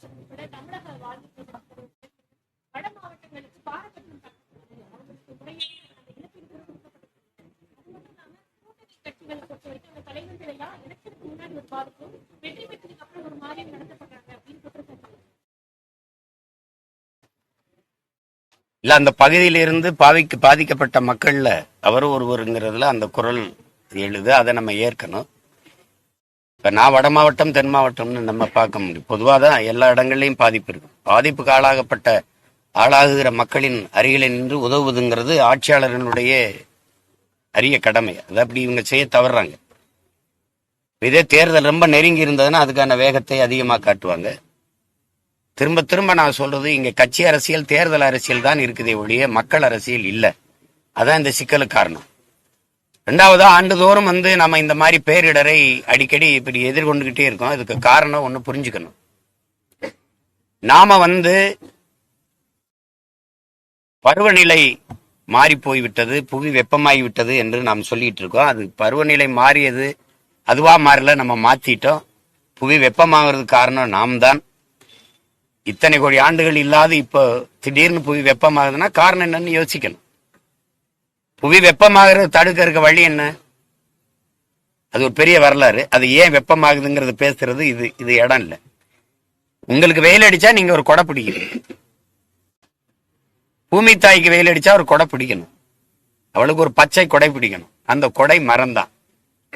லட்சம் உட்பட தமிழக வாழ்க்கை வட மாவட்டங்களுக்கு பாரபட்சம் அவர்களுக்கு முறையே அந்த இழப்பீடு கொடுக்கப்பட்டிருக்கிறது. அது மட்டும் இல்லாம கூட்டணி கட்சிகளை பொறுத்த வரைக்கும் அந்த தலைவர்கள் எல்லாம் முன்னாடி ஒரு வெற்றி பெற்றதுக்கு அப்புறம் ஒரு நடத்தப்படுறாங்க அப்படின்னு குற்றச்சாட்டு இல்ல அந்த பகுதியிலிருந்து பாதிக்க பாதிக்கப்பட்ட மக்கள்ல அவர் ஒருவருங்கிறதுல அந்த குரல் எழுது அதை நம்ம ஏற்கணும் இப்போ நான் வட மாவட்டம் தென் மாவட்டம்னு நம்ம பார்க்க முடியும். பொதுவாக தான் எல்லா இடங்கள்லயும் பாதிப்பு இருக்கு பாதிப்புக்கு ஆளாகப்பட்ட ஆளாகுகிற மக்களின் அருகில நின்று உதவுவதுங்கிறது ஆட்சியாளர்களுடைய அரிய கடமை. அதை அப்படி இவங்க செய்ய தவறுறாங்க. இதே தேர்தல் ரொம்ப நெருங்கி இருந்ததுன்னா அதுக்கான வேகத்தை அதிகமாக காட்டுவாங்க. திரும்ப திரும்ப நான் சொல்றது இங்க கட்சி அரசியல் தேர்தல் அரசியல் தான் இருக்குதே ஒழிய மக்கள் அரசியல் இல்ல. அதான் இந்த சிக்கலுக்கு காரணம். ரெண்டாவது ஆண்டுதோறும் வந்து நம்ம இந்த மாதிரி பேரிடரை அடிக்கடி இப்படி எதிர்கொண்டுகிட்டே இருக்கோம். இதுக்கு காரணம் ஒன்று புரிஞ்சுக்கணும். நாம வந்து பருவநிலை மாறி போய்விட்டது புவி வெப்பமாகி விட்டது என்று நாம் சொல்லிட்டு இருக்கோம் அது பருவநிலை மாறியது அதுவா மாறல நம்ம மாத்திட்டோம். புவி வெப்பமாகிறதுக்கு காரணம் நாம் தான் இத்தனை கோடி ஆண்டுகள் இல்லாத இப்போ திடீர்னு புவி வெப்பமாகுதுன்னா காரணம் என்னன்னு யோசிக்கணும். புவி வெப்பமாகிறது தடுக்கிறதுக்கு வழி என்ன? அது ஒரு பெரிய வரலாறு. அது ஏன் வெப்பமாகுதுங்கிறது பேசுறது இது இது இடம் இல்லை. உங்களுக்கு வெயில் அடிச்சா நீங்க ஒரு கொடை பிடிக்கணும். பூமி தாய்க்கு வெயில் அடிச்சா ஒரு கொடை பிடிக்கணும். அவளுக்கு ஒரு பச்சை கொடை பிடிக்கணும். அந்த கொடை மரம்தான்.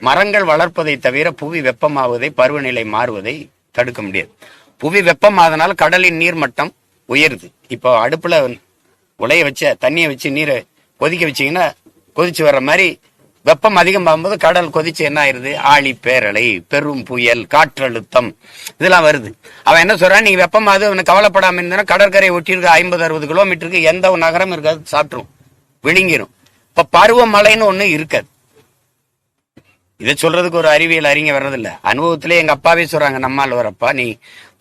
மரங்கள் வளர்ப்பதை தவிர புவி வெப்பமாவதை பருவநிலை மாறுவதை தடுக்க முடியாது. புவி வெப்பமாதனால கடலின் நீர்மட்டம் உயருது. இப்போ அடுப்புல உலைய வச்ச தண்ணியை வச்சு நீரை கொதிக்க வச்சீங்கன்னா கொதிச்சு வர்ற மாதிரி வெப்பம் அதிகமாகும்போது கடல் கொதிச்சு என்ன ஆயிருது? ஆழி பேரலை பெரும் புயல் காற்றழுத்தம் இதெல்லாம் வருது. அவன் என்ன சொல்றான்? நீங்க வெப்பம் அது கவலைப்படாம இருந்தா கடற்கரை ஒட்டியிருக்க ஐம்பது அறுபது கிலோமீட்டருக்கு எந்த ஒரு நகரம் இருக்காது. சாப்பிட்டுரும் விழுங்கிரும். இப்ப பருவமழைன்னு ஒண்ணு இருக்காது. இதை சொல்றதுக்கு ஒரு அறிவியல் அறிஞர் வர்றதில்ல. அனுபவத்திலே எங்க அப்பாவே சொல்றாங்க நம்மால் வரப்பா நீ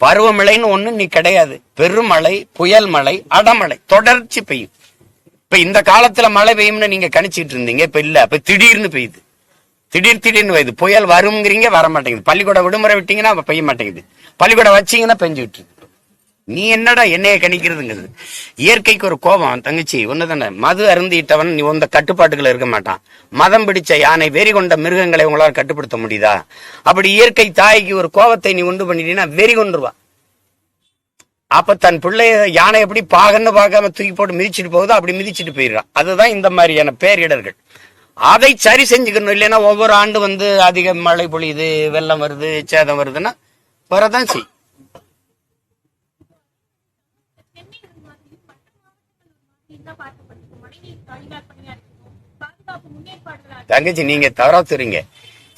பருவமழைன்னு ஒண்ணு நீ கிடையாது. பெருமழை புயல் மழை அடமழை தொடர்ச்சி பெய்யும். இப்ப இந்த காலத்துல மழை பெய்யும்னு நீங்க கணிச்சிட்டு இருந்தீங்க இப்ப இல்ல. இப்ப திடீர்னு பெய்யுது. திடீர் திடீர்னு பெய்யுது. புயல் வருங்கிறீங்க வர மாட்டேங்குது. பள்ளிக்கூட விடுமுறை விட்டீங்கன்னா அப்ப பெய்ய மாட்டேங்குது. பள்ளிக்கூடம் வச்சீங்கன்னா பெஞ்சுட்டு இருக்கு. நீ என்னடா என்னைய கணிக்கிறதுங்கிறது? இயற்கைக்கு ஒரு கோபம். தங்கச்சி ஒண்ணுதானே? மது அருந்திட்டவன் நீ உந்த கட்டுப்பாட்டுகள் இருக்க மாட்டான். மதம் பிடிச்ச யானை வெறி கொண்ட மிருகங்களை உங்களால் கட்டுப்படுத்த முடியுதா? அப்படி இயற்கை தாய்க்கு ஒரு கோபத்தை நீ உண்டு பண்ணிட்டீங்கன்னா வெறி கொண்டுருவா அப்ப தன் பிள்ளைய யானை எப்படி பாகன்னு பார்க்காம தூக்கி போட்டு மிதிச்சுட்டு போகுதோ அப்படி மிதிச்சுட்டு போயிடுறான். அதுதான் இந்த மாதிரியான பேரிடர்கள். அதை சரி செஞ்சுக்கணும். இல்லைன்னா ஒவ்வொரு ஆண்டு வந்து அதிக மழை பொழியுது வெள்ளம் வருது சேதம் வருதுன்னா வரதான் செய். தங்கச்சி நீங்க தவறா தெரியுங்க.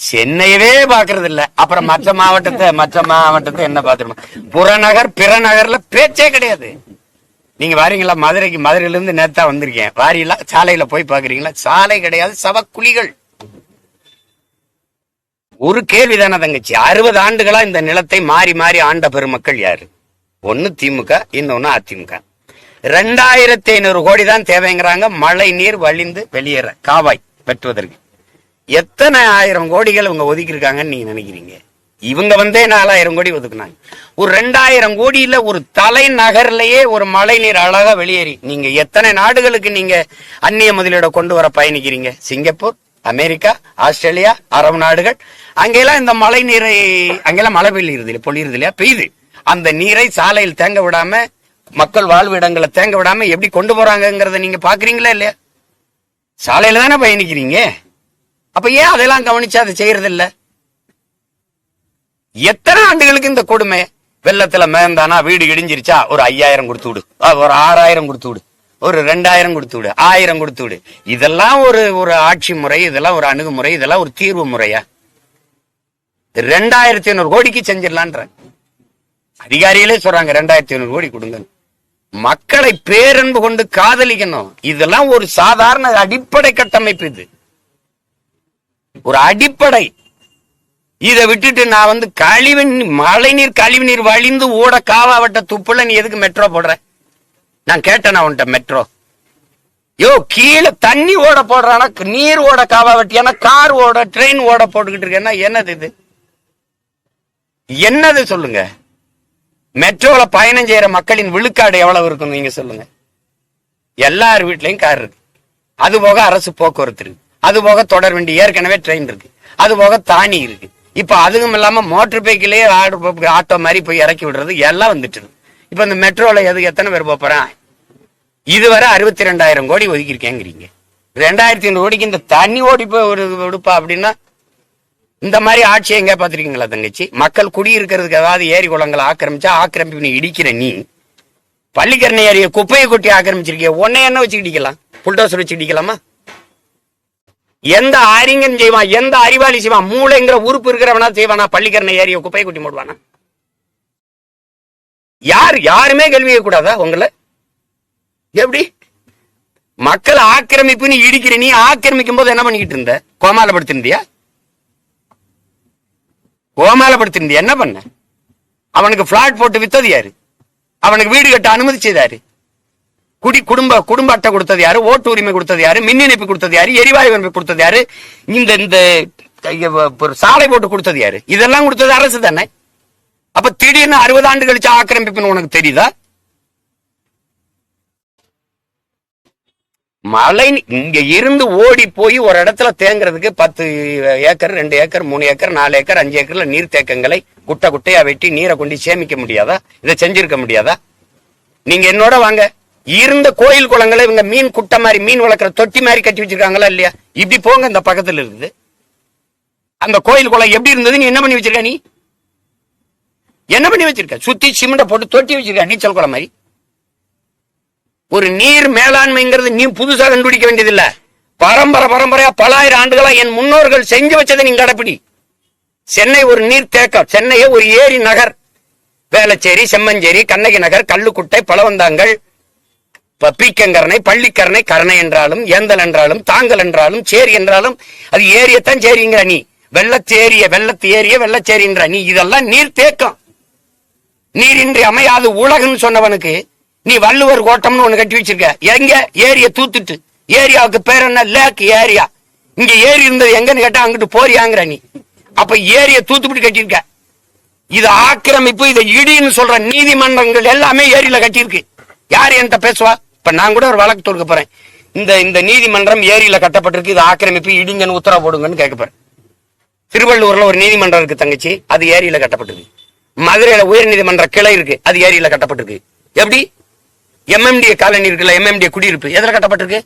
சென்னையவே பாக்குறது இல்ல அப்புறம் மற்ற மாவட்டத்தை மற்ற மாவட்டத்தை என்ன பாத்துருமா புறநகர் பிற நகர்ல பேச்சே கிடையாது. நீங்க வாரீங்களா? மதுரைக்கு மதுரையில இருந்து நேத்தா வந்திருக்கேன். வாரீங்களா? சாலையில போய் பாக்குறீங்களா சாலை கிடையாது சவக்குழிகள். ஒரு கேள்விதானே தங்கச்சி. அறுபது ஆண்டுகளா இந்த நிலத்தை மாறி மாறி ஆண்ட பெருமக்கள் யாரு? ஒன்னு திமுக இன்னொன்னு அதிமுக. ரெண்டாயிரத்தி ஐநூறு கோடி தான் தேவைங்கிறாங்க. மழை நீர் வழிந்து வெளியேற காவாய் பெற்றுவதற்கு. எத்தனை ஆயிரம் கோடிகள் இவங்க ஒதுக்கியிருக்காங்கன்னு நீங்க நினைக்கிறீங்க? இவங்க வந்தே நாலாயிரம் கோடி ஒதுக்குனாங்க. ஒரு ரெண்டாயிரம் கோடியில ஒரு தலைநகர்லயே ஒரு மழை நீர் அழகா வெளியேறி நீங்க எத்தனை நாடுகளுக்கு நீங்க அந்நிய முதலீட கொண்டு வர பயணிக்கிறீங்க? சிங்கப்பூர் அமெரிக்கா ஆஸ்திரேலியா அரபு நாடுகள். அங்கெல்லாம் இந்த மழை நீரை அங்கெல்லாம் மழை பெய்யுறது இல்லையா பொழியுறது இல்லையா? பெய்யுது. அந்த நீரை சாலையில் தேங்க விடாம மக்கள் வாழ்வு இடங்களை தேங்க விடாம எப்படி கொண்டு போறாங்கிறத நீங்க பாக்குறீங்களா இல்லையா? சாலையில தானே பயணிக்கிறீங்க? அப்ப ஏன் அதெல்லாம் கவனிச்சு அதை செய்யறதில்ல? எத்தனை ஆண்டுகளுக்கு இந்த கொடுமை? வெள்ளத்துல மேந்தானா வீடு இடிஞ்சிருச்சா? ஒரு ஐயாயிரம் கொடுத்து விடு. ஒரு ஆறாயிரம் கொடுத்து விடு. ஒரு ரெண்டாயிரம் கொடுத்து விடு. ஆயிரம் கொடுத்து விடு. இதெல்லாம் ஒரு ஒரு ஆட்சி முறை இதெல்லாம் ஒரு அணுகுமுறை இதெல்லாம் ஒரு தீர்வு முறையா? ரெண்டாயிரத்தி ஐநூறு கோடிக்கு செஞ்சிடலான்ற அதிகாரிகளே சொல்றாங்க ரெண்டாயிரத்தி ஐநூறு கோடி கொடுங்க மக்களை பேரன்பு கொண்டு காதலிக்கணும். இதெல்லாம் ஒரு சாதாரண அடிப்படை கட்டமைப்பு இது. ஒரு அடிப்படை. இதை விட்டுட்டு நான் வந்து கழிவு மழை நீர் கழிவு நீர் வழிந்து ஓட காவாவட்ட துப்புல நீ எதுக்கு மெட்ரோ போடுற? நான் கேட்டேன் உன்கிட்ட மெட்ரோ யோ கீழே தண்ணி ஓட போடுறானா? நீர் ஓட காவா வெட்டியானா கார் ஓட ட்ரெயின் ஓட போட்டுக்கிட்டு இருக்கேன்னா என்னது இது? என்னது சொல்லுங்க? மெட்ரோல பயணம் செய்யற மக்களின் விழுக்காடு எவ்வளவு இருக்கும் நீங்க சொல்லுங்க. எல்லார் வீட்லயும் கார் இருக்கு. அது போக அரசு போக்குவரத்து இருக்கு. அது போக தொடர் வண்டி ஏற்கனவே ட்ரெயின் இருக்கு. அது போக தானி இருக்கு. இப்ப அதுவும் இல்லாம மோட்டர் பைக்கிலே ஆட்டோ மாதிரி போய் இறக்கி விடுறது எல்லாம் வந்துட்டு இப்போ இப்ப இந்த மெட்ரோல எது எத்தனை பேர் போப் போறான்? இதுவரை அறுபத்தி ரெண்டாயிரம் கோடி ஒதுக்கியிருக்கேங்கிறீங்க. ரெண்டாயிரத்தி ஐநூறு கோடிக்கு இந்த தண்ணி ஓடி போய் ஒரு விடுப்பா அப்படின்னா இந்த மாதிரி ஆட்சியை எங்க பாத்திருக்கீங்களா தங்கச்சி? மக்கள் குடியிருக்கிறதுக்கு ஏதாவது ஏரி குளங்களை ஆக்கிரமிச்சா ஆக்கிரமிப்பு நீ இடிக்கிற நீ பள்ளிக்கரணை ஏரிய குப்பையை கொட்டி ஆக்கிரமிச்சிருக்கிய உன்னை என்ன வச்சு இடிக்கலாம் புல்டோசர் வச்சு இடிக்கலாமா எந்த அறிஞன் செய்வான்? எந்த அறிவாளி செய்வான்? மூளைங்கிற உறுப்பு இருக்கிறவனா செய்வானா? பள்ளிக்கரணை ஏரிய குப்பையை கொட்டி மூடுவானா? யார் யாருமே கேள்வி கூடாதா உங்களை? எப்படி? மக்கள் ஆக்கிரமிப்புன்னு இடிக்கிற நீ ஆக்கிரமிக்கும் போது என்ன பண்ணிக்கிட்டு இருந்த? கோமாலப்படுத்திருந்தியா கோமாலப்படுத்திருந்தியா என்ன பண்ண? அவனுக்கு பிளாட் போட்டு வித்தது யாரு? அவனுக்கு வீடு கட்ட அனுமதி செய்தாரு? குடி குடும்ப குடும்ப அட்டை கொடுத்தது யாரு? ஓட்டு உரிமை கொடுத்தது யாரு? மின் இணைப்பு கொடுத்தது யாரு? எரிவாயு உரிமை கொடுத்தது யாரு? இந்த இந்த ஒரு சாலை போட்டு கொடுத்தது யாரு? இதெல்லாம் கொடுத்தது அரசு தானே. அப்ப திடீர்னு அறுபது ஆண்டு கழிச்சு ஆக்கிரமிப்புன்னு உனக்கு தெரியுதா? மழை இங்க இருந்து ஓடி போய் ஒரு இடத்துல தேங்குறதுக்கு பத்து ஏக்கர் ரெண்டு ஏக்கர் மூணு ஏக்கர் நாலு ஏக்கர் அஞ்சு ஏக்கர்ல நீர் தேக்கங்களை குட்டை குட்டையா வெட்டி நீரை கொண்டு சேமிக்க முடியாதா? இதை செஞ்சிருக்க முடியாதா? நீங்க என்னோட வாங்க. இருந்த கோயில் குளங்களை இவங்க மீன் குட்டை மாதிரி மீன் வளர்க்குற தொட்டி மாதிரி கட்டி வச்சிருக்காங்களா இல்லையா? இப்படி போங்க இந்த பக்கத்துல இருக்குது அந்த கோயில் குளம் எப்படி இருந்தது? நீ என்ன பண்ணி வச்சிருக்க நீ? என்ன பண்ணி வச்சிருக்க? சுத்தி சிமெண்ட போட்டு தொட்டி வச்சிருக்க நீச்சல் குளம் மாதிரி. ஒரு நீர் மேலாண்மைங்கிறது நீ புதுசா கண்டுபிடிக்க வேண்டியதில்லை. பரம்பரை பரம்பரையா பலாயிரம் ஆண்டுகளா என் முன்னோர்கள் செஞ்சு வச்சதை நீங்க கடைப்பிடி சென்னை ஒரு நீர் தேக்கம். சென்னையே ஒரு ஏரி நகர். வேளச்சேரி செம்மஞ்சேரி கண்ணகி நகர் கல்லுக்குட்டை பழவந்தாங்கல் பீக்கங்கரணை பள்ளிக்கரணை கரணை என்றாலும் ஏந்தல் என்றாலும் தாங்கல் என்றாலும் சேரி என்றாலும் அது ஏரியத்தான் சேரிங்கிற நீ. வெள்ளச்சேரிய வெள்ளத்து ஏரிய வெள்ளச்சேரின்ற நீ. இதெல்லாம் நீர் தேக்கம். நீரின்றி அமையாது உலகம்னு சொன்னவனுக்கு நீ வள்ளுவர் கோட்டம்னு ஒண்ணு கட்டி வச்சிருக்க. எங்க? ஏரிய தூத்துட்டு. ஏரியாவுக்கு பேர் என்ன? Lake area. இங்க ஏரி இருந்தது எங்கன்னு கேட்டா அங்கிட்டு போறியாங்கிற நீ. அப்ப ஏரிய தூத்துப்பிட்டு கட்டியிருக்க. இது ஆக்கிரமிப்பு இதை இடின்னு சொல்ற நீதிமன்றங்கள் எல்லாமே ஏரியில கட்டியிருக்கு. யார் என்கிட்ட பேசுவா? இப்ப நான் கூட ஒரு வழக்கு தொடுக்க போறேன். இந்த இந்த நீதிமன்றம் ஏரியில கட்டப்பட்டிருக்கு இது ஆக்கிரமிப்பு இடிங்கன்னு உத்தரவு போடுங்கன்னு கேட்க போறேன். திருவள்ளூர்ல ஒரு நீதிமன்றம் இருக்கு தங்கச்சி அது ஏரியில கட்டப்பட்டிருக்கு. மதுரையில உயர் நீதிமன்ற கிளை இருக்கு அது ஏரியில கட்டப்பட்டிருக்கு. எப்படி? எம்எம்டிஏ காலனி இருக்குல்ல எம்எம்டிஏ குடியிருப்பு எதுல கட்டப்பட்டிருக்கு?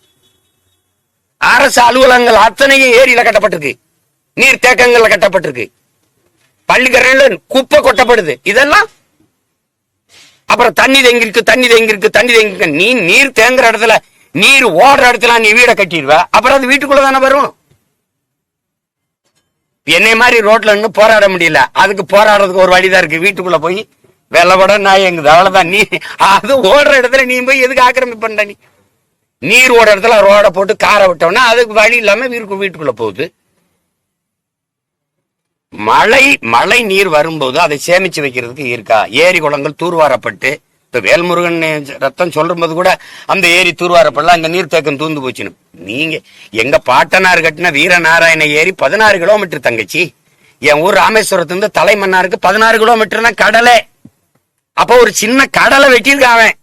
அரசு அலுவலகங்கள் அத்தனையும் ஏரியில கட்டப்பட்டிருக்கு. நீர் தேக்கங்கள்ல கட்டப்பட்டிருக்கு. பள்ளிக்கரையில குப்பை கொட்டப்படுது. இதெல்லாம் அப்புறம் தண்ணி தேங்கி இருக்கு தண்ணி தேங்கி இருக்கு தண்ணி தேங்கி இருக்கு நீ நீர் தேங்குற இடத்துல நீர் ஓடுற இடத்துல நீ வீடை கட்டிடுவ. அப்புறம் அது வீட்டுக்குள்ள தானே வரும். என்னை மாதிரி ரோட்ல இன்னும் போராட முடியல. அதுக்கு போராடுறதுக்கு ஒரு வழிதான் இருக்கு. வீட்டுக்குள்ள போய் வெள்ளப்பட நாய் எங்குது? அவ்வளவுதான். நீ அது ஓடுற இடத்துல நீ போய் எதுக்கு ஆக்கிரமிப்பு பண்ற நீ? நீர் ஓடுற இடத்துல ரோட போட்டு காரை விட்டோம்னா அதுக்கு வழி இல்லாம வீருக்கு வீட்டுக்குள்ள போகுது. மழை மழை நீர் வரும்போது அதை சேமிச்சு வைக்கிறதுக்கு இருக்கா? ஏரி குளங்கள் தூர்வாரப்பட்டு இப்ப வேல்முருகன் ரத்தம் சொல்லும்போது கூட அந்த ஏரி தூர்வாரப்படலாம் அங்க நீர்த்தேக்கம் தூந்து போச்சுன்னு. நீங்க எங்க பாட்டனார் கட்டின வீரநாராயண ஏரி பதினாறு கிலோமீட்டர் தங்கச்சி. என் ஊர் ராமேஸ்வரத்துல தலைமன்னாருக்கு பதினாறு கிலோமீட்டர்னா கடலை. அப்ப ஒரு சின்ன கடலை வெட்டியிருக்கான் அவன்.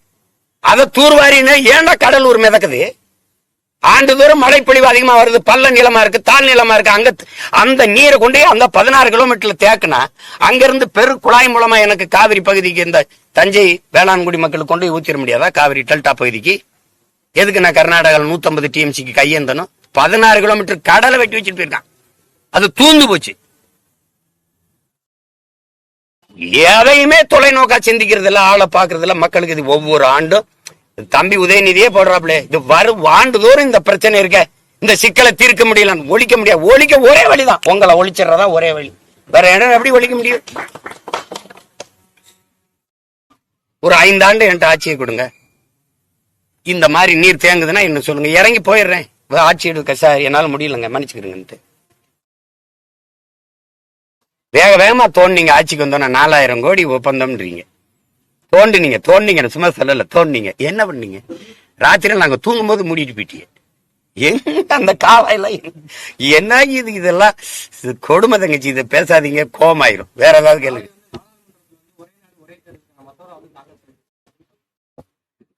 அதை தூர்வாரின்னு ஏன்டா கடல் ஊர் மிதக்குது? ஆண்டுதோறும் மழைப்பொழிவு அதிகமா வருது பள்ள நிலமா இருக்கு தாழ் நிலமா இருக்கு. அங்க அந்த நீரை கொண்டு அந்த பதினாறு கிலோமீட்டர்ல தேக்குனா அங்கிருந்து பெரு குழாய் மூலமா எனக்கு காவிரி பகுதிக்கு இந்த தஞ்சை வேளாண்குடி மக்களுக்கு கொண்டு போய் ஊத்திட முடியாதா? காவிரி டெல்டா பகுதிக்கு. எதுக்கு நான் கர்நாடகாவில் நூத்தம்பது டிஎம்சிக்கு கையேந்தனும்? பதினாறு கிலோமீட்டர் கடலை வெட்டி வச்சுட்டு போயிருக்கான். அது தூந்து போச்சு. எதையுமே தொலைநோக்கா சிந்திக்கிறது இல்ல ஆளை பாக்குறது இல்ல மக்களுக்கு இது ஒவ்வொரு ஆண்டும் தம்பி உதயநிதியே போடுறாப்ல இது வரும் ஆண்டுதோறும் இந்த பிரச்சனை இருக்க. இந்த சிக்கலை தீர்க்க முடியல ஒழிக்க முடியாது. ஒழிக்க ஒரே வழிதான். உங்களை ஒழிச்சிடுறதா ஒரே வழி. வேற இடம் எப்படி ஒழிக்க முடியும்? ஒரு ஐந்தாண்டு என்கிட்ட ஆட்சியை கொடுங்க. இந்த மாதிரி நீர் தேங்குதுன்னா என்ன சொல்லுங்க? இறங்கி போயிடுறேன். ஆட்சி எடுக்க சார் என்னால முடியலங்க. மன்னிச்சுக்கிறேங்கன்ட்டு வேக வேகமா தோண்டிங்க ஆட்சிக்கு வந்தோன்னா நாலாயிரம் கோடி ஒப்பந்தம்ன்றீங்க. தோண்டினீங்க தோண்டிங்க சும்மா சொல்லல தோண்டிங்க என்ன பண்ணீங்க? ராத்திரி நாங்க தூங்கும் போது மூடிட்டு போயிட்டீங்க எங்க அந்த காலையில? என்ன இது இதெல்லாம்? கொடுமை தங்கச்சி இதை பேசாதீங்க கோமாயிரும் வேற ஏதாவது கேளுங்க.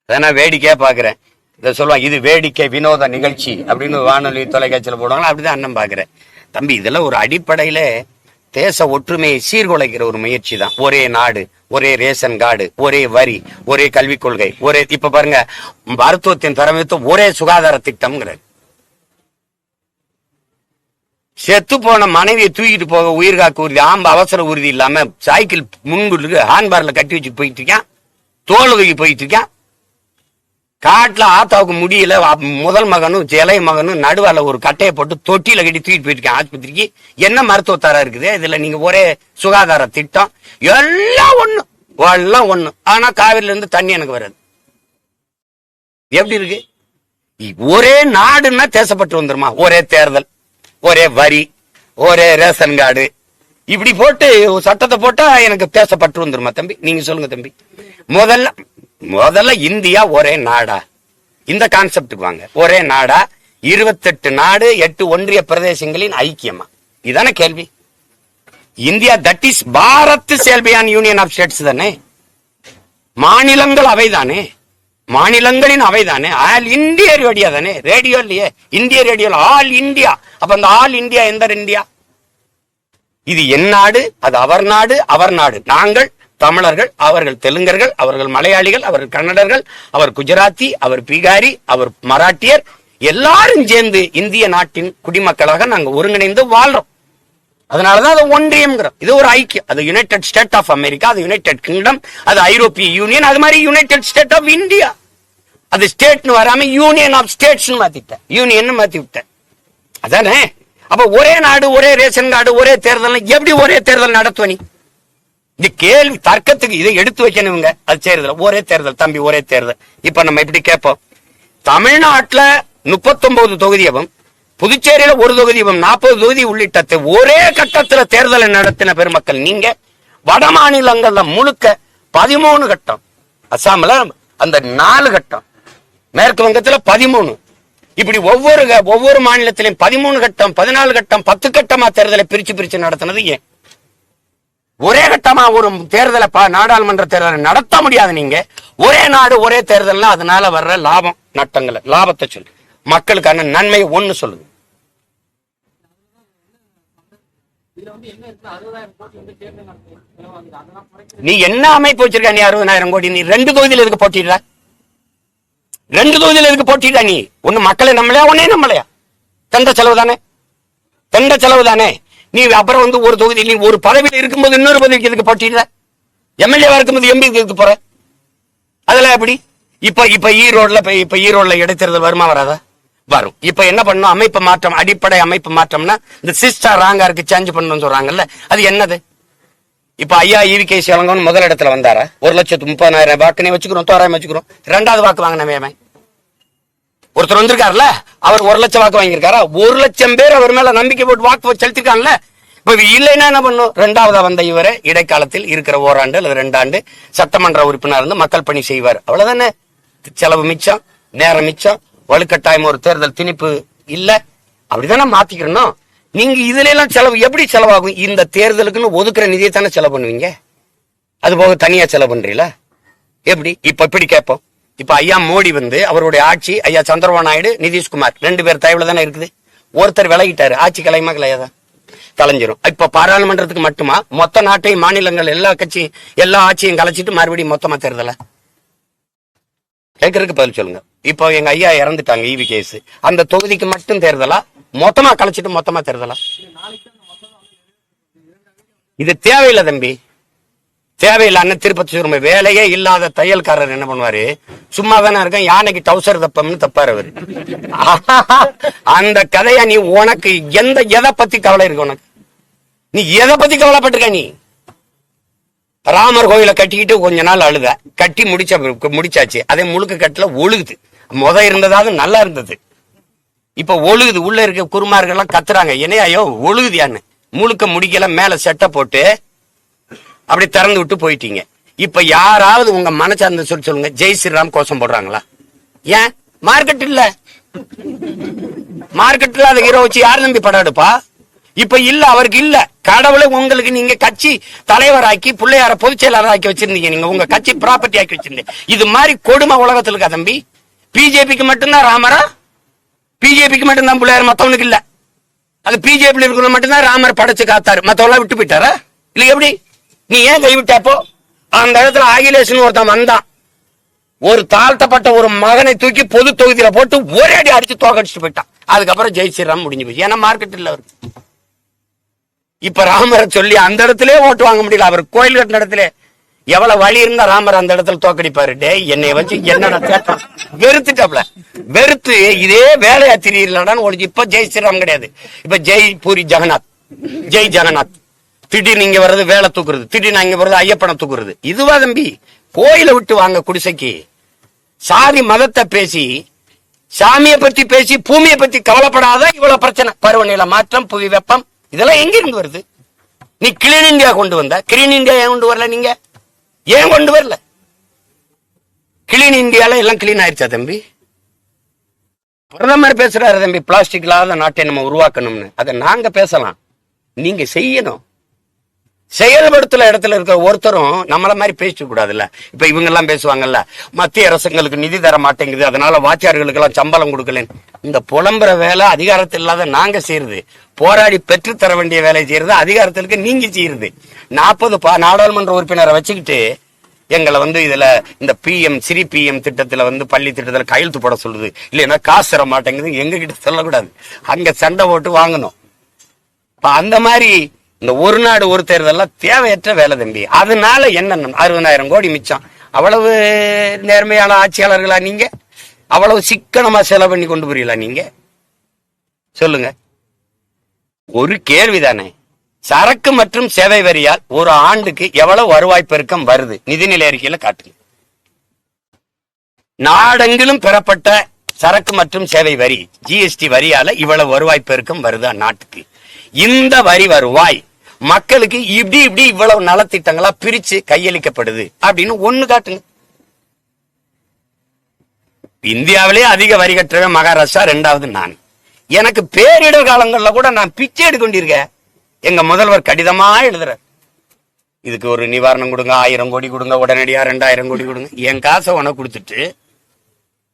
அதை நான் வேடிக்கையா பாக்குறேன். இதை சொல்லுவாங்க இது வேடிக்கை வினோத நிகழ்ச்சி அப்படின்னு வானொலி தொலைக்காட்சியில போடுவாங்களா அப்படிதான் அண்ணன் பாக்குறேன். தம்பி இதெல்லாம் ஒரு அடிப்படையில தேச ஒற்றுமையை சீர்குலைக்கிற ஒரு முயற்சி தான் ஒரே நாடு ஒரே ரேஷன் கார்டு ஒரே வரி ஒரே கல்விக் கொள்கை ஒரே இப்ப பாருங்க மருத்துவத்தின் தரமித்து ஒரே சுகாதார திட்டம்ங்கிறது. செத்து போன மனைவியை தூக்கிட்டு போக உயிர் காக்க உறுதி ஆம்ப அவசர உறுதி இல்லாம சைக்கிள் முன்குள்ளுக்கு ஹாண்ட்பார்ல கட்டி வச்சு போயிட்டு இருக்கான் தோல் தூக்கி போயிட்டு இருக்கான். காட்டுல ஆத்தாவுக்கு முடியல முதல் மகனும் இளைய மகனும் நடுவால ஒரு கட்டையை போட்டு தொட்டியில கட்டி தூக்கிட்டு போயிருக்கேன் ஆஸ்பத்திரிக்கு. என்ன மருத்துவ இருக்குது? இதுல நீங்க ஒரே சுகாதார திட்டம். எல்லாம் ஒண்ணு. எல்லாம் ஒண்ணு. ஆனா காவிரில இருந்து தண்ணி எனக்கு வராது. எப்படி இருக்கு? ஒரே நாடுன்னா தேசப்பட்டு வந்துருமா? ஒரே தேர்தல் ஒரே வரி ஒரே ரேஷன் கார்டு. இப்படி போட்டு சட்டத்தை போட்டா எனக்கு தேசப்பட்டு வந்துருமா தம்பி? நீங்க சொல்லுங்க தம்பி. முதல்ல முதல்ல இந்தியா ஒரே நாடா. இந்த கான்செப்ட் வாங்க. ஒரே நாடா. இருபத்தெட்டு நாடு எட்டு ஒன்றிய பிரதேசங்களின் ஐக்கியமா? இதானே கேள்வி. இந்தியா தட் இஸ் பாரத் செல்பியான் யூனியன் ஆஃப் ஸ்டேட்ஸ் தானே? மாநிலங்கள் அவைதானே? மாநிலங்களின் அவைதானே? ஆல் இந்திய ரேடியோ தானே? ரேடியோ இல்லையே. இந்திய ரேடியோ ஆல் இந்தியா. அப்ப அந்த ஆல் இந்தியா எந்த இந்தியா? இது என் நாடு அது அவர் நாடு அவர் நாடு. நாங்கள் தமிழர்கள் அவர்கள் தெலுங்கர்கள் அவர்கள் மலையாளிகள் அவர்கள் கன்னடர்கள் அவர் குஜராத்தி அவர் பீகாரி அவர் மராட்டியர் எல்லாரும் சேர்ந்து இந்திய நாட்டின் குடிமக்களாக நாங்க ஒருங்கிணைந்து வாழ்றோம். அதனாலதான் அது ஒன்றியம்ங்கிறோம். இது ஒரு ஐக்கியம். அது யுனைடெட் ஸ்டேட் ஆஃப் அமெரிக்கா அது யுனைடெட் கிங்டம் அது ஐரோப்பிய யூனியன் அது மாதிரி யுனைடெட் ஸ்டேட் ஆஃப் இந்தியா அது ஸ்டேட்னு வராம யூனியன் ஆஃப் ஸ்டேட்ஸ் மாத்திட்டேன். யூனியன் மாத்தி விட்டேன். அதானே? அப்ப ஒரே நாடு ஒரே ரேஷன் கார்டு ஒரே தேர்தல் எப்படி ஒரே தேர்தல் நடத்துவ நீ? இந்த கேள்வி தர்க்கத்துக்கு இதை எடுத்து வைக்கணுங்க அது தேர்தல். ஒரே தேர்தல் தம்பி ஒரே தேர்தல். இப்ப நம்ம இப்படி கேட்போம்? தமிழ்நாட்டுல முப்பத்தொன்பது தொகுதியவும் புதுச்சேரியில ஒரு தொகுதியும் நாற்பது தொகுதி உள்ளிட்ட ஒரே கட்டத்துல தேர்தலை நடத்தின பெருமக்கள் நீங்க. வட மாநிலங்கள்ல முழுக்க பதிமூணு கட்டம். அசாம்ல அந்த நாலு கட்டம். மேற்கு வங்கத்துல பதிமூணு. இப்படி ஒவ்வொரு ஒவ்வொரு மாநிலத்திலும் பதிமூணு கட்டம் பதினாலு கட்டம் பத்து கட்டமா தேர்தலை பிரிச்சு பிரிச்சு நடத்தினது ஏன்? ஒரே கட்டமா ஒரு தேர்தலை நாடாளுமன்ற தேர்தலை நடத்த முடியாது நீங்க. ஒரே நாடு ஒரே தேர்தல்னா அதனால வர்ற லாபம் நட்டங்களை லாபத்தை சொல்லு. மக்களுக்கான நன்மை ஒண்ணு சொல்லுங்க. நீ என்ன அமைப்பு வச்சிருக்க நீ அறுபதாயிரம் கோடி? நீ ரெண்டு தொகுதியில எதுக்கு போட்டிடுற ரெண்டு தொகுதியில எதுக்கு போட்டிடுற நீ? ஒண்ணு மக்களை நம்மளையா ஒன்னே நம்மளையா? தண்ட செலவு தானே? தண்ட செலவு தானே? நீ அப்புறம் வந்து ஒரு தொகுதி நீ ஒரு பதவியில் இருக்கும்போது இன்னொரு பதவிக்கு எதுக்கு போட்டிடுற எம்எல்ஏவா இருக்கும்போது எம்பி எதுக்கு போற? அதெல்லாம் எப்படி? இப்ப இப்ப ஈரோடுல இப்ப இப்ப இடைத்தேர்தல் வருமா வராதா? வரும். இப்ப என்ன பண்ணும் அமைப்பு மாற்றம் அடிப்படை அமைப்பு மாற்றம்னா இந்த சிஸ்டர் ராங்கா இருக்கு சேஞ்ச் பண்ணணும்னு சொல்றாங்கல்ல அது என்னது? இப்ப ஐயா ஈவி கேசி சிவலங்கன் முதல் இடத்துல வந்தாரா? ஒரு லட்சத்து முப்பதாயிரம் வாக்குனே வச்சுக்கிறோம் தோராயம் வச்சுக்கிறோம். ரெண்டாவது வாக்கு வாங்கினவே அவன் ஒருத்தர் வந்திருக்காருல்ல அவர் ஒரு லட்சம் வாக்கு வாங்கியிருக்காரா? ஒரு லட்சம் பேர் அவர் மேல நம்பிக்கை போட்டு வாக்கு செலுத்திருக்காங்கல்ல? இப்ப இல்லைன்னா என்ன பண்ணும்? ரெண்டாவதா வந்த இவரை இடைக்காலத்தில் இருக்கிற ஓராண்டு அல்லது ரெண்டாண்டு சட்டமன்ற உறுப்பினர் இருந்து மக்கள் பணி செய்வார். அவ்வளவுதானே? செலவு மிச்சம் நேரம் மிச்சம் வலுக்கட்டாயம் ஒரு தேர்தல் திணிப்பு இல்ல. அப்படிதானே மாத்திக்கிறணும் நீங்க இதுல எல்லாம் செலவு எப்படி செலவாகும்? இந்த தேர்தலுக்குன்னு ஒதுக்குற நிதியை தானே செலவு பண்ணுவீங்க? அது போக தனியா செலவு பண்றீங்களா? எப்படி? இப்ப இப்படி கேட்போம்? இப்ப ஐயா மோடி வந்து அவருடைய ஆட்சி ஐயா சந்திரபாபு நாயுடு நிதிஷ்குமார் ரெண்டு பேர் தயவுல தானே இருக்குது. ஒருத்தர் விலகிட்டாரு. ஆட்சி கலையுமா கலையாதா கலைஞ்சிரும். இப்ப பாராளுமன்றத்துக்கு மட்டுமா? மொத்த நாட்டையும் மாநிலங்கள் எல்லா கட்சி எல்லா ஆட்சியும் கலைச்சிட்டு மறுபடியும் மொத்தமா தேர்தல? கேட்கறதுக்கு பதில் சொல்லுங்க. இப்போ எங்க ஐயா இறந்துட்டாங்க ஈவி கேஸ். அந்த தொகுதிக்கு மட்டும் தேர்தலா? மொத்தமா கலைச்சிட்டு மொத்தமா தேர்தலா? இது தேவையில்லை தம்பி. தேவையில்லை திருப்பதி சுருமை வேலையே இல்லாத தையல்காரர் என்ன பண்ணுவாரு? சும்மா தானே இருக்கேன் யானைக்கு டவுசர் தப்பம்னு தப்பாரு அவரு. அந்த கதைய நீ உனக்கு எந்த எதை பத்தி கவலை இருக்கு உனக்கு? நீ எதை பத்தி கவலைப்பட்டிருக்க நீ? ராமர் கோயில கட்டிக்கிட்டு கொஞ்ச நாள் அழுத. கட்டி முடிச்ச முடிச்சாச்சு. அதே முழுக்க கட்டுல ஒழுகுது. முத இருந்ததாவது நல்லா இருந்தது. இப்ப ஒழுகுது. உள்ள இருக்க குருமார்கள்லாம் கத்துறாங்க. என்னையோ ஒழுகுதியான்னு. முழுக்க முடிக்கல மேல செட்டை போட்டு அப்படி திறந்து விட்டு போயிட்டீங்க. இப்ப யாராவது உங்க மனசார்ந்த சொல்லி சொல்லுங்க. ஜெய் ஸ்ரீராம் கோஷம் போடுறாங்களா? ஏன்? மார்க்கெட் இல்ல. மார்க்கெட்ல அது ஹீரோ வச்சு யார் நம்பி படம் எடுப்பா? இப்ப இல்ல அவருக்கு இல்ல. கடவுளை உங்களுக்கு நீங்க கட்சி தலைவராக்கி பிள்ளையார பொதுச் செயலாளராக்கி வச்சிருந்தீங்க நீங்க. உங்க கட்சி ப்ராப்பர்ட்டி ஆக்கி வச்சிருந்தீங்க. இது மாதிரி கொடுமை உலகத்துல இருக்கா தம்பி? பிஜேபிக்கு மட்டும்தான் ராமரா? பிஜேபிக்கு மட்டும்தான் பிள்ளையார் மத்தவனுக்கு இல்ல. அது பிஜேபி இருக்கிற மட்டும்தான் ராமர் படைச்சு காத்தாரு. மத்தவெல்லாம் விட்டு போயிட்டாரா? இல்ல எப்படி? நீ ஏன் கைவிட்டப்போ அந்த இடத்துல அகிலேஷன் ஒருத்தன் வந்தான். ஒரு தாழ்த்தப்பட்ட ஒரு மகனை தூக்கி பொது தொகுதியில போட்டு ஒரே அடி அடிச்சு தோக்கடிச்சுட்டு போயிட்டான். அதுக்கப்புறம் ஜெய் ஸ்ரீராம் முடிஞ்சு போச்சு. ஏன்னா மார்க்கெட் இல்ல அவருக்கு. இப்ப ராமரை சொல்லி அந்த இடத்துல ஓட்டு வாங்க முடியல. அவர் கோயில் கட்டின இடத்துல எவ்வளவு வழி இருந்தா ராமர் அந்த இடத்துல தோக்கடிப்பாரு. டே என்னை வச்சு என்னடா சேட்டம் வெறுத்துட்டாப்ல. வெறுத்து இதே வேலையா தெரியலடான்னு ஒழிச்சு இப்ப ஜெய் ஸ்ரீராம் கிடையாது. இப்ப ஜெய் பூரி ஜெகநாத். ஜெய் ஜெகநாத். திடீர்னு இங்க வர்றது வேலை தூக்குறது திடீர்னு அங்க வர்றது ஐயப்பனை தூக்குறது. இதுவா தம்பி கோயிலை விட்டு வாங்க குடிசைக்கு. சாதி மதத்தை பேசி சாமியை பத்தி பேசி பூமியை பத்தி கவலைப்படாத இவ்வளவு பிரச்சனை. பருவநிலை மாற்றம் புவி வெப்பம் இதெல்லாம் எங்க இருந்து வருது? நீ கிளீன் இந்தியா கொண்டு வந்த. கிளீன் இந்தியா ஏன் கொண்டு வரல நீங்க? ஏன் கொண்டு வரல? கிளீன் இந்தியால எல்லாம் கிளீன் ஆயிடுச்சா தம்பி? பிரதமர் பேசுறாரு தம்பி பிளாஸ்டிக் இல்லாத நாட்டை நம்ம உருவாக்கணும்னு. அதை நாங்க பேசலாம். நீங்க செய்யணும். செயல்படுத்தல இடத்துல இருக்கிற ஒருத்தரும் நம்மள மாதிரி பேசக்கூடாதுல்ல இப்ப இவங்க எல்லாம் பேசுவாங்கல்ல மத்திய அரசுங்களுக்கு நிதி தர மாட்டேங்குது அதனால வாத்தியார்களுக்கு எல்லாம் சம்பளம் கொடுக்கலன்னு. இந்த புலம்புற வேலை அதிகாரத்தில் இல்லாத நாங்க செய்யறது. போராடி பெற்று தர வேண்டிய வேலையை செய்யறது அதிகாரத்திற்கு நீங்க செய்யறது. நாற்பது நாடாளுமன்ற உறுப்பினரை வச்சுக்கிட்டு எங்களை வந்து இதுல இந்த பிஎம் சிறி பிஎம் திட்டத்துல வந்து பள்ளி திட்டத்துல கையெழுத்து போட சொல்லுது. இல்லைன்னா காசு தர மாட்டேங்குது எங்க கிட்ட சொல்லக்கூடாது. அங்க சண்டை போட்டு வாங்கணும். அந்த மாதிரி இந்த ஒரு நாடு ஒரு தேர்தலாம் தேவையற்ற வேலை தம்பி. அதனால என்ன அறுபதாயிரம் கோடி மிச்சம். அவ்வளவு நேர்மையான ஆட்சியாளர்களா நீங்க? அவ்வளவு சிக்கனமா செலவு பண்ணி கொண்டு போறீங்களா நீங்க? சொல்லுங்க. ஒரு கேள்விதானே சரக்கு மற்றும் சேவை வரியால் ஒரு ஆண்டுக்கு எவ்வளவு வருவாய் பெருக்கம் வருது? நிதிநிலை அறிக்கையில காட்டுங்க. நாடெங்கிலும் பெறப்பட்ட சரக்கு மற்றும் சேவை வரி ஜிஎஸ்டி வரியால இவ்வளவு வருவாய் பெருக்கம் வருதா நாட்டுக்கு? இந்த வரி வருவாய் மக்களுக்கு இப்படி இப்படி இவ்வளவு நலத்திட்டங்களா பிரிச்சு கையளிக்கப்படுது அப்படின்னு ஒண்ணு காட்டுங்க. இந்தியாவிலே அதிக வரி கட்டுறவன் மகாராஷ்டிரா ரெண்டாவது நான். எனக்கு பேரிடர் காலங்கள்ல கூட நான் பிச்சை எடுக்கொண்டிருக்கேன் எங்க முதல்வர் கடிதமா எழுதுற இதுக்கு ஒரு நிவாரணம் கொடுங்க ஆயிரம் கோடி கொடுங்க உடனடியா ரெண்டாயிரம் கோடி கொடுங்க. என் காசை உனக்கு கொடுத்துட்டு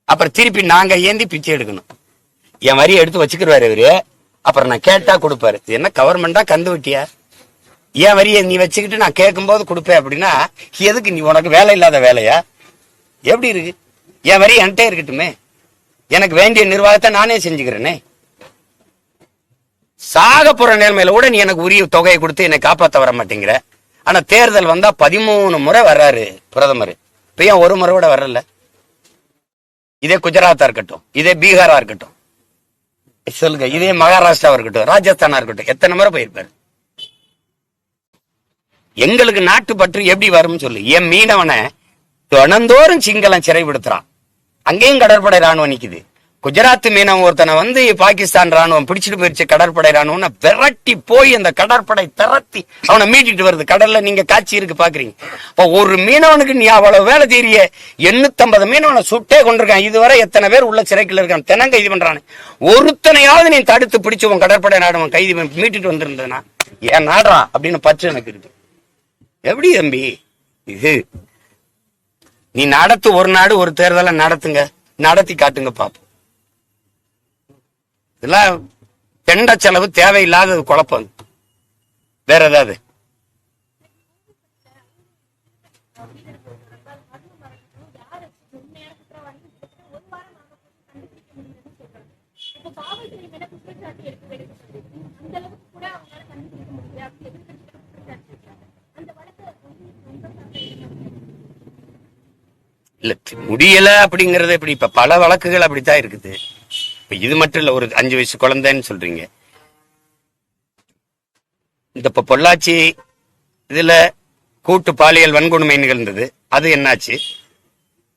அப்புறம் திருப்பி நாங்க ஏந்தி பிச்சை எடுக்கணும். என் வரி எடுத்து வச்சுக்கிறாரு இவரு. அப்புறம் நான் கேட்டா கொடுப்பாரு. என்ன கவர்மெண்டா கந்து வட்டியா? என் வரியை நீ வச்சுக்கிட்டு நான் கேட்கும்போது கொடுப்பேன் அப்படின்னா எதுக்கு நீ உனக்கு வேலை இல்லாத வேலையா? எப்படி இருக்கு? என் வரி என்கிட்ட இருக்கட்டுமே. எனக்கு வேண்டிய நிர்வாகத்தை நானே செஞ்சுக்கிறேனே. சாக போற நிலைமையில கூட நீ எனக்கு உரிய தொகையை கொடுத்து என்னை காப்பாத்த வர மாட்டேங்கிற. ஆனா தேர்தல் வந்தா பதிமூணு முறை வர்றாரு பிரதமர். இப்ப ஏன் ஒரு முறை கூட வரல? இதே குஜராத்தா இருக்கட்டும் இதே பீகாரா இருக்கட்டும். சொல்லுங்க இதே மகாராஷ்டிராவா இருக்கட்டும் ராஜஸ்தானா இருக்கட்டும் எத்தனை முறை போயிருப்பாரு? எங்களுக்கு நாட்டு பற்று எப்படி வரும்னு சொல்லு. என் மீனவனை தினந்தோறும் சிங்களம் சிறைப்படுத்துறான். அங்கேயும் கடற்படை ராணுவம் நிக்குது. குஜராத் மீனவன் ஒருத்தனை வந்து பாகிஸ்தான் ராணுவம் பிடிச்சிட்டு போயிருச்சு கடற்படை ராணுவம் விரட்டி போய் அந்த கடற்படை திரட்டி அவனை மீட்டிட்டு வருது. கடல்ல நீங்க காட்சி இருக்கு பாக்குறீங்க. இப்போ ஒரு மீனவனுக்கு நீ அவ்வளவு வேலை தெரிய எண்ணூத்தம்பது மீனவனை சுட்டே கொண்டிருக்கான். இதுவரை எத்தனை பேர் உள்ள சிறைக்குள்ள இருக்கான் தினம் கைது பண்றானு. ஒருத்தனையாவது நீ தடுத்து பிடிச்சு உன் கடற்படை ராணுவம் கைது மீட்டுட்டு வந்திருந்ததுன்னா ஏன் நாடுறா அப்படின்னு பற்று எனக்கு இருக்கு. எப்படி தம்பி? இது. நீ நடத்து ஒரு நாடு ஒரு தேர்தலை நடத்துங்க. நடத்தி காட்டுங்க பாப்போம். இதெல்லாம் தெண்ட செலவு தேவையில்லாத குழப்பம். வேற ஏதாவது இப்போ காவல்துறை மேல குற்றச்சாட்டு எடுத்து எடுக்கப்படுது அந்த அளவுக்கு கூட அவங்களால கண்டுபிடிக்க முடியல அப்படி எதிர்கட்சிகள் குற்றச்சாட்டு வைக்கிறாங்க அந்த வழக்கை வந்து ரொம்ப சாப்பிட்டு இல்ல முடியல அப்படிங்கறது எப்படி இப்ப பல வழக்குகள் அப்படித்தான் இருக்குது. இப்ப இது மட்டும் இல்ல ஒரு அஞ்சு வயசு குழந்தைன்னு சொல்றீங்க. இந்த இப்ப பொள்ளாச்சி இதுல கூட்டு பாலியல் வன்கொடுமை நிகழ்ந்தது. அது என்னாச்சு?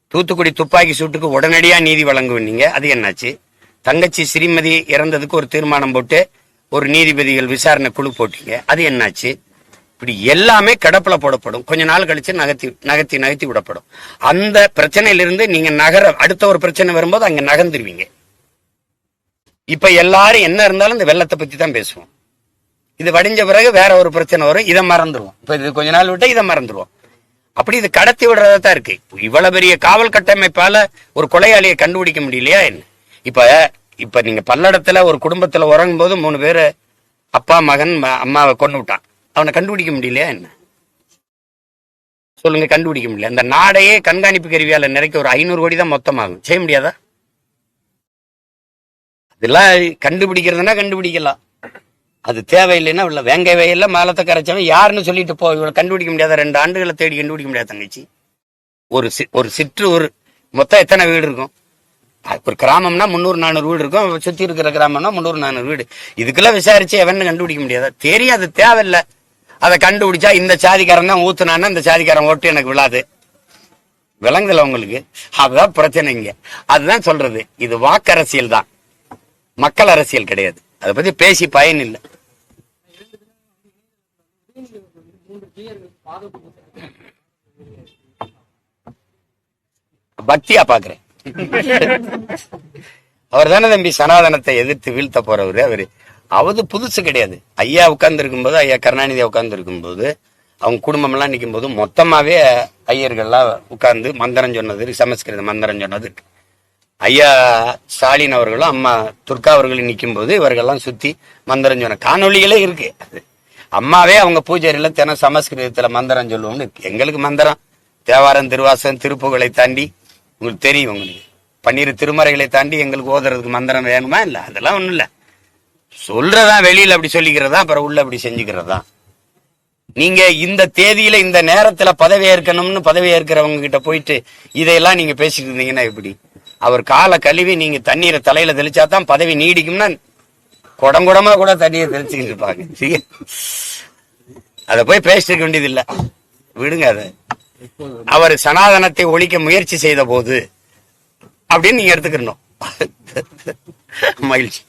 தூத்துக்குடி துப்பாக்கி சூட்டுக்கு உடனடியா நீதி வழங்குவீங்க அது என்னாச்சு? தங்கச்சி ஸ்ரீமதி இறந்ததுக்கு ஒரு தீர்மானம் போட்டு ஒரு நீதிபதிகள் விசாரணை குழு போட்டீங்க. அது என்னாச்சு? இப்படி எல்லாமே கடப்புல போடப்படும். கொஞ்ச நாள் கழிச்சு நகர்த்தி நகர்த்தி நகர்த்தி விடப்படும். அந்த பிரச்சனையிலிருந்து நீங்க நகர அடுத்த ஒரு பிரச்சனை வரும்போது அங்க நகர்ந்துருவீங்க. இப்ப எல்லாரும் என்ன இருந்தாலும் இந்த வெள்ளத்தை பத்தி தான் பேசுவோம். இது வடிஞ்ச பிறகு வேற ஒரு பிரச்சனை வரும் இதை மறந்துடுவோம் இப்ப இது கொஞ்ச நாள் விட்டு இதை மறந்துடுவோம் அப்படி இது கடத்தி விடுறதா தான் இருக்கு. இவ்வளவு பெரிய காவல் கட்டமைப்பால ஒரு கொலையாளியை கண்டுபிடிக்க முடியலையா என்ன? இப்ப இப்ப நீங்க பல்லடத்துல ஒரு குடும்பத்துல உறங்கும் போது மூணு பேரு அப்பா மகன் அம்மாவை கொண்டு விட்டான் அவனை கண்டுபிடிக்க முடியலையா என்ன? சொல்லுங்க கண்டுபிடிக்க முடியல. அந்த நாடையே கண்காணிப்பு கருவியால நிறைக்க ஒரு ஐநூறு கோடி தான் மொத்தமாகும். செய்ய முடியாதா? இதெல்லாம் கண்டுபிடிக்கிறதுனா கண்டுபிடிக்கலாம். அது தேவையில்லைன்னா இல்லை வேங்கை வயல்ல மாலத்தை கரைச்சவன் யாருன்னு சொல்லிட்டு போ இவளை கண்டுபிடிக்க முடியாத? ரெண்டு ஆண்டுகளை தேடி கண்டுபிடிக்க முடியாத தங்கச்சி? ஒரு சி- ஒரு சிற்று ஒரு மொத்தம் எத்தனை வீடு இருக்கும்? அது ஒரு கிராமம்னா முந்நூறு நானூறு வீடு இருக்கும். சுற்றி இருக்கிற கிராமம்னா முந்நூறு நானூறு வீடு. இதுக்கெல்லாம் விசாரிச்சு எவன்னு கண்டுபிடிக்க முடியாதா? தெரியும் அது தேவையில்லை. அதை கண்டுபிடிச்சா இந்த சாதிக்காரன் தான் ஊத்துனான்னா இந்த சாதிக்காரன் ஓட்டு எனக்கு விழாது. விளங்குதுல உங்களுக்கு? அதுதான் பிரச்சனை இங்க. அதுதான் சொல்றது. இது வாக்கரசியல் தான். மக்கள் அரசியல் கிடையாது. அதை பத்தி பேசி பயன் இல்லை. பக்தியா பாக்குறேன். அவர் தானே தம்பி சனாதனத்தை எதிர்த்து வீழ்த்த போறவரு அவரு. அவது புதுசு கிடையாது. ஐயா உட்கார்ந்து இருக்கும்போது ஐயா கருணாநிதி உட்கார்ந்து இருக்கும்போது அவங்க குடும்பம் எல்லாம் நிற்கும் போது மொத்தமாவே ஐயர்கள்லாம் உட்கார்ந்து மந்திரம் சொன்னது இருக்கு, சமஸ்கிருத மந்திரம் சொன்னது இருக்கு. ஐயா ஸ்டாலின் அவர்களும் அம்மா துர்கா அவர்களும் நிற்கும் போது இவர்கள்லாம் சுத்தி மந்திரம் சொன்ன காணொலிகளே இருக்கு. அம்மாவே அவங்க பூஜையில தினம் சமஸ்கிருதத்துல மந்திரம் சொல்லுவோம்னு இருக்கு. எங்களுக்கு மந்திரம். தேவாரம் திருவாசம் திருப்புகளை தாண்டி உங்களுக்கு தெரியும் உங்களுக்கு. பன்னிரு திருமறைகளை தாண்டி எங்களுக்கு ஓதுறதுக்கு மந்திரம் வேணுமா இல்ல? அதெல்லாம் ஒண்ணும் இல்ல. சொல்றதா வெளியில அப்படி சொல்லிக்கிறதா அப்புறம் உள்ள அப்படி செஞ்சுக்கிறதா? நீங்க இந்த தேதியில இந்த நேரத்துல பதவி ஏற்கணும்னு பதவி ஏற்கிறவங்க கிட்ட போயிட்டு இதையெல்லாம் நீங்க பேசிட்டு இருந்தீங்கன்னா எப்படி? அவர் காலை கழுவி நீங்க தண்ணீரை தலையில தெளிச்சா தான் பதவி நீடிக்கும்னா குடங்குடமா கூட தண்ணியை தெளிச்சுக்கிட்டு இருப்பாங்க. அத போய் பேசிட்டு வேண்டியது இல்ல விடுங்க அதை. அவர் சனாதனத்தை ஒழிக்க முயற்சி செய்த போது அப்படின்னு நீங்க எடுத்துக்கணும். மகிழ்ச்சி.